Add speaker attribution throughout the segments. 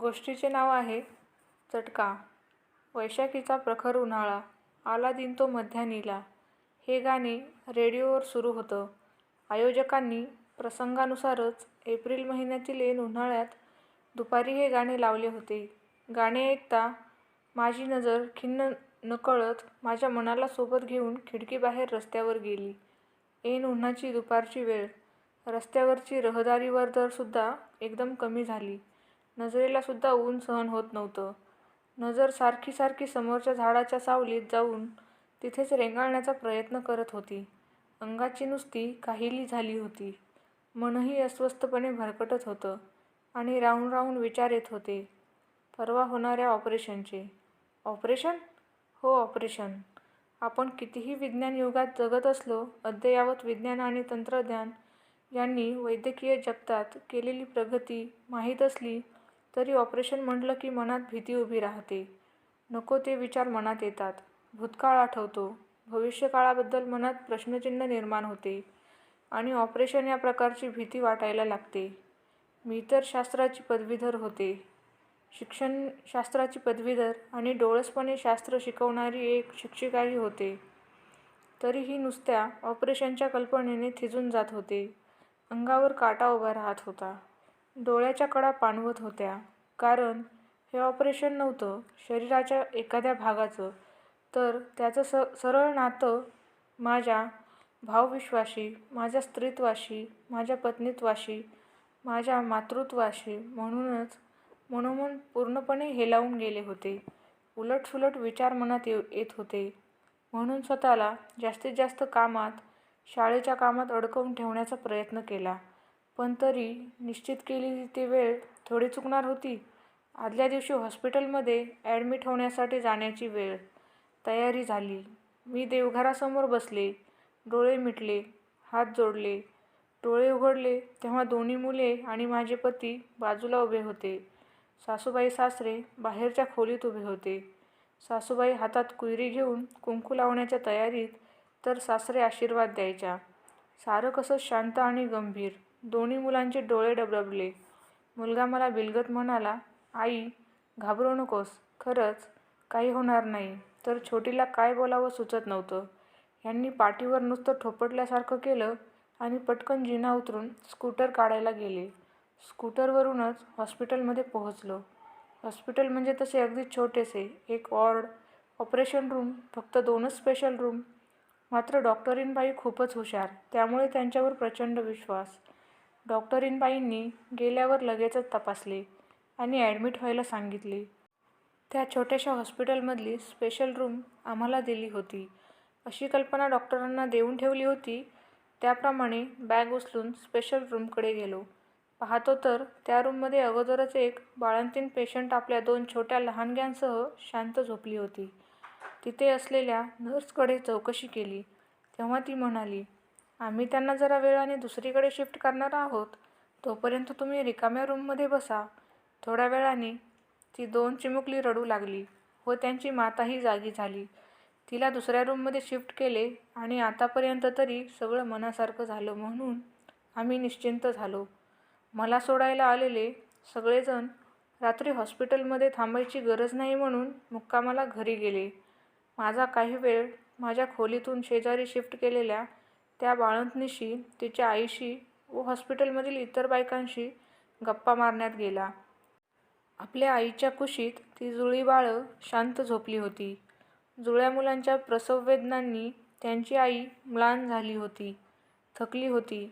Speaker 1: गोष्टीचे नाव आहे चटका. वैशाखीचा प्रखर उन्हाळा. आला दिन तो मध्यानीला हे गाणे रेडिओवर सुरू होतं. आयोजकांनी प्रसंगानुसारच एप्रिल महिन्यातील ऐन उन्हाळ्यात दुपारी हे गाणे लावले होते. गाणे ऐकता माझी नजर खिन्न नकळत माझ्या मनाला सोबत घेऊन खिडकीबाहेर रस्त्यावर गेली. ऐन उन्हाची दुपारची वेळ. रस्त्यावरची रहदारीवर दरसुद्धा एकदम कमी झाली. नजरेला सुद्धा ऊन सहन होत नव्हतं. नजर सारखी सारखी समोरच्या झाडाच्या सावलीत जाऊन तिथेच रेंगाळण्याचा प्रयत्न करत होती. अंगाची नुसती काहिली झाली होती. मनही अस्वस्थपणे भरकटत होतं आणि राहून राहून विचार येत होते. परवा होणाऱ्या ऑपरेशनचे. ऑपरेशन? हो ऑपरेशन. आपण कितीही विज्ञान युगात जगत असलो अद्ययावत विज्ञान आणि तंत्रज्ञान यांनी वैद्यकीय जगतात केलेली प्रगती माहीत असली तरी ऑपरेशन म्हटलं की मनात भीती उभी राहते. नको ते विचार मनात येतात. भूतकाळ आठवतो. भविष्यकाळाबद्दल मनात प्रश्नचिन्ह निर्माण होते आणि ऑपरेशन या प्रकारची भीती वाटायला लागते. मी तर शास्त्राची पदवीधर होते. शिक्षण शास्त्राची पदवीधर आणि डोळसपणे शास्त्र शिकवणारी एक शिक्षिकाही होते. तरीही नुसत्या ऑपरेशनच्या कल्पनेने थिजून जात होते. अंगावर काटा उभा राहत होता. डोळ्याच्या कडा पाणवत होत्या. कारण हे ऑपरेशन नव्हतं शरीराच्या एखाद्या भागाचं. तर त्याचं स सरळ नातं माझ्या भावविश्वाशी माझ्या स्त्रीत्वाशी माझ्या पत्नीत्वाशी माझ्या मातृत्वाशी म्हणूनच मनोमन पूर्णपणे हेलावून गेले होते. उलटसुलट विचार मनात ये येत होते. म्हणून स्वतःला जास्तीत जास्त कामात शाळेच्या कामात अडकवून ठेवण्याचा प्रयत्न केला. पण तरी निश्चित केलेली ती वेळ थोडी चुकणार होती. आदल्या दिवशी हॉस्पिटलमध्ये ॲडमिट होण्यासाठी जाण्याची वेळ तयारी झाली. मी देवघरासमोर बसले डोळे मिटले हात जोडले डोळे उघडले तेव्हा दोन्ही मुले आणि माझे पती बाजूला उभे होते. सासूबाई सासरे बाहेरच्या खोलीत उभे होते. सासूबाई हातात कुयरी घेऊन कुंकू लावण्याच्या तयारीत तर सासरे आशीर्वाद द्यायच्या. सारं कसं शांत आणि गंभीर. दोन्ही मुलांचे डोळे डबडबले. मुलगा मला बिलगत म्हणाला आई घाबरू नकोस. खरंच काही होणार नाही. तर छोटीला काय बोलावं सुचत नव्हतं. यांनी पाठीवर नुसतं ठोपटल्यासारखं केलं आणि पटकन जिना उतरून स्कूटर काढायला गेले. स्कूटरवरूनच हॉस्पिटलमध्ये पोहोचलो. हॉस्पिटल म्हणजे तसे अगदी छोटेसे एक वॉर्ड ऑपरेशन रूम फक्त दोनच स्पेशल रूम. मात्र डॉक्टरीनबाई खूपच हुशार. त्यामुळे त्यांच्यावर प्रचंड विश्वास. डॉक्टरीनबाईंनी गेल्यावर लगेचच तपासले आणि ॲडमिट व्हायला सांगितले. त्या छोट्याशा हॉस्पिटलमधली स्पेशल रूम आम्हाला दिली होती. अशी कल्पना डॉक्टरांना देऊन ठेवली होती. त्याप्रमाणे बॅग उचलून स्पेशल रूमकडे गेलो. पाहतो तर त्या रूममध्ये अगोदरच एक बाळंतीण पेशंट आपल्या दोन छोट्या लहानग्यांसह शांत झोपली होती. तिथे असलेल्या नर्सकडे चौकशी केली. तेव्हा ती म्हणाली आम्ही त्यांना जरा वेळाने दुसरीकडे शिफ्ट करणार आहोत. तोपर्यंत तुम्ही रिकाम्या रूममध्ये बसा. थोड्या वेळाने ती दोन चिमुकली रडू लागली व त्यांची माताही जागी झाली. तिला दुसऱ्या रूममध्ये शिफ्ट केले आणि आतापर्यंत तरी सगळं मनासारखं झालं म्हणून आम्ही निश्चिंत झालो. मला सोडायला आलेले सगळेजण रात्री हॉस्पिटलमध्ये थांबायची गरज नाही म्हणून मुक्कामाला घरी गेले. माझा काही वेळ माझ्या खोलीतून शेजारी शिफ्ट केलेल्या त्या बाळंतणीशी तिच्या आईशी व हॉस्पिटलमधील इतर बायकांशी गप्पा मारण्यात गेला. आपल्या आईच्या कुशीत ती जुळी बाळं शांत झोपली होती. जुळ्या मुलांच्या प्रसववेदनांनी त्यांची आई म्लान झाली होती थकली होती.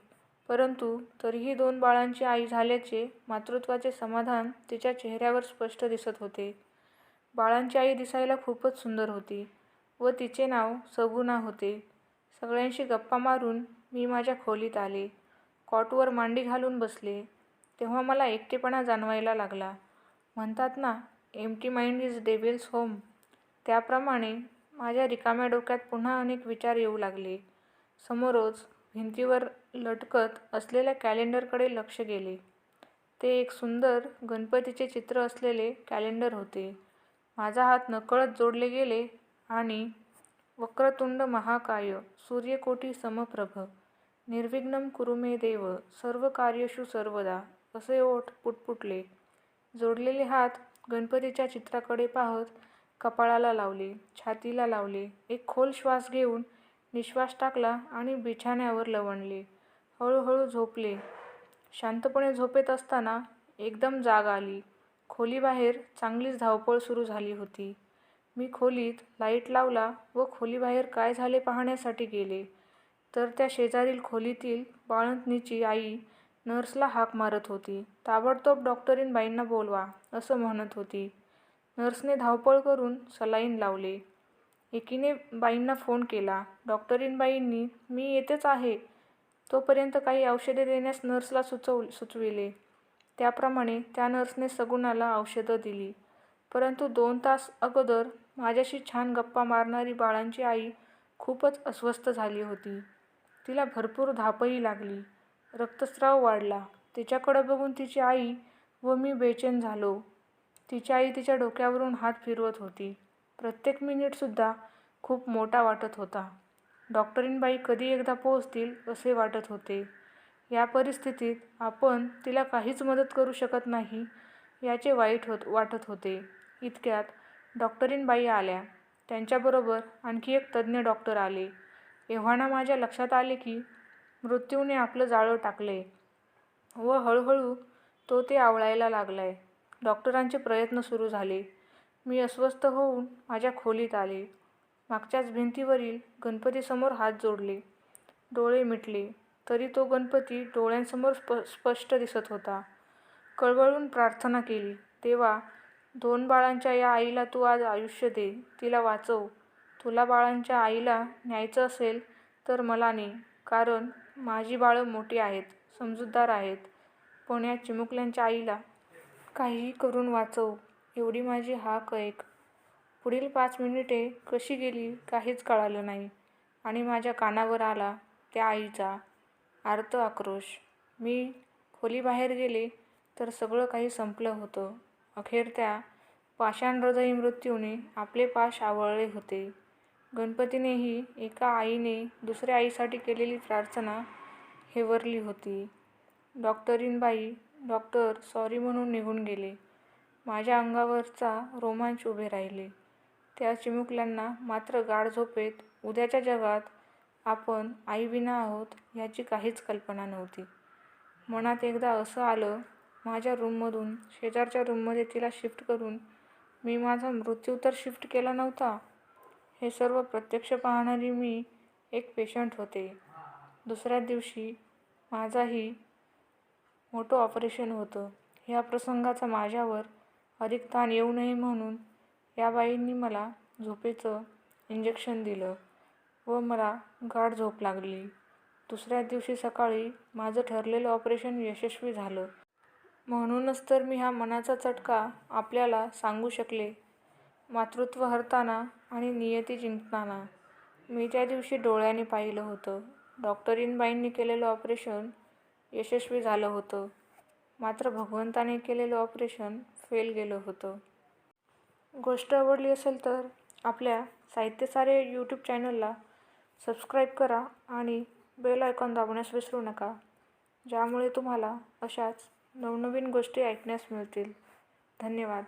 Speaker 1: परंतु तरीही दोन बाळांची आई झाल्याचे मातृत्वाचे समाधान तिच्या चेहऱ्यावर स्पष्ट दिसत होते. बाळांची आई दिसायला खूपच सुंदर होती व तिचे नाव सगुणा होते. सगळ्यांशी गप्पा मारून मी माझ्या खोलीत आले. कॉटवर मांडी घालून बसले. तेव्हा मला एकटेपणा जाणवायला लागला. म्हणतात ना empty mind is devil's home त्याप्रमाणे माझ्या रिकाम्या डोक्यात पुन्हा अनेक विचार येऊ लागले. समोरच भिंतीवर लटकत असलेल्या कॅलेंडरकडे लक्ष गेले. ते एक सुंदर गणपतीचे चित्र असलेले कॅलेंडर होते. माझा हात नकळत जोडले गेले आणि वक्रतुंड महाकाय सूर्यकोटी समप्रभ निर्विघ्नम कुरुमे देव सर्व कार्यशु सर्वदा असे ओठ पुटपुटले. जोडलेले हात गणपतीच्या चित्राकडे पाहत कपाळाला लावले छातीला लावले एक खोल श्वास घेऊन निश्वास टाकला आणि बिछाण्यावर लवंडले हळूहळू झोपले. शांतपणे झोपेत असताना एकदम जाग आली. खोलीबाहेर चांगलीच धावपळ सुरू झाली होती. मी खोलीत लाइट लावला व खोलीबाहेर काय झाले पाहण्यासाठी गेले. तर त्या शेजारील खोलीतील बाळंतणीची आई नर्सला हाक मारत होती. ताबडतोब डॉक्टरीनबाईंना बोलवा असं म्हणत होती. नर्सने धावपळ करून सलाईन लावले. एकीने बाईंना फोन केला डॉक्टरीनबाईंनी मी येतेच आहे. तोपर्यंत काही औषधे देण्यास नर्सला सुचव सुचविले. त्याप्रमाणे त्या नर्सने सगुणाला औषधं दिली. परंतु दोन तास अगोदर माझ्याशी छान गप्पा मारणारी बाळांची आई खूपच अस्वस्थ झाली होती. तिला भरपूर धापही लागली. रक्तस्राव वाढला. तिच्याकडं बघून तिची आई व मी बेचैन झालो. तिची आई तिच्या डोक्यावरून हात फिरवत होती. प्रत्येक मिनिटसुद्धा खूप मोठा वाटत होता. डॉक्टरीनबाई कधी एकदा पोहोचतील असे वाटत होते. या परिस्थितीत आपण तिला काहीच मदत करू शकत नाही याचे वाईट होत वाटत होते. इतक्यात डॉक्टरीनबाई आल्या. त्यांच्याबरोबर आणखी एक तज्ज्ञ डॉक्टर आले. एव्हाना माझ्या लक्षात आले की मृत्यूने आपलं जाळं टाकले व हळूहळू तो ते आवळायला लागला आहे डॉक्टरांचे प्रयत्न सुरू झाले. मी अस्वस्थ होऊन माझ्या खोलीत आले. मागच्याच भिंतीवरील गणपतीसमोर हात जोडले. डोळे मिटले. तरी तो गणपती डोळ्यांसमोर स्प स्पष्ट दिसत होता. कळवळून प्रार्थना केली. तेव्हा दोन बाळांच्या या आईला तू आज आयुष्य दे तिला वाचव. तुला बाळांच्या आईला न्यायचं असेल तर मला ने कारण माझी बाळं मोठी आहेत समजूतदार आहेत. पण या चिमुकल्यांच्या आईला काहीही करून वाचव एवढी माझी हाक ऐक. पुढील पाच मिनिटे कशी गेली काहीच कळालं नाही. आणि माझ्या कानावर आला त्या आईचा आर्त आक्रोश. मी खोलीबाहेर गेले तर सगळं काही संपलं होतं. अखेर त्या पाषाणहृदयी मृत्यूने आपले पाश आवळले होते. गणपतीनेही एका आईने दुसऱ्या आईसाठी केलेली प्रार्थना हेवरली होती. डॉक्टरीनबाई डॉक्टर सॉरी म्हणून निघून गेले. माझ्या अंगावरचा रोमांच उभे राहिले. त्या चिमुकल्यांना मात्र गाढ झोपेत उद्याच्या जगात आपण आईविना आहोत याची काहीच कल्पना नव्हती. मनात एकदा असं आलं माझ्या रूममधून शेजारच्या रूममध्ये तिला शिफ्ट करून. मी माझा मृत्यू तर शिफ्ट केला नव्हता. हे सर्व प्रत्यक्ष पाहणारी मी एक पेशंट होते. दुसऱ्या दिवशी माझाही मोठं ऑपरेशन होतं. ह्या प्रसंगाचा माझ्यावर अधिक ताण येऊ नये म्हणून या बाईंनी मला झोपेचं इंजेक्शन दिलं व मला गाढ झोप लागली. दुसऱ्या दिवशी सकाळी माझं ठरलेलं ऑपरेशन यशस्वी झालं. म्हणूनच तर मी हा मनाचा चटका आपल्याला सांगू शकले. मातृत्व हरताना आणि नियती जिंकताना. मी त्या दिवशी डोळ्याने पाहिलं होतं. डॉक्टरीनबाईंनी केलेलं ऑपरेशन यशस्वी झालं होतं. मात्र भगवंताने केलेलं ऑपरेशन फेल गेलं होतं. गोष्ट आवडली असेल तर आपल्या साहित्यसारे यूट्यूब चॅनलला सबस्क्राईब करा आणि बेल आयकॉन दाबण्यास विसरू नका. ज्यामुळे तुम्हाला अशाच नवनवीन गोष्टी ऐकण्यास मिळतील. धन्यवाद.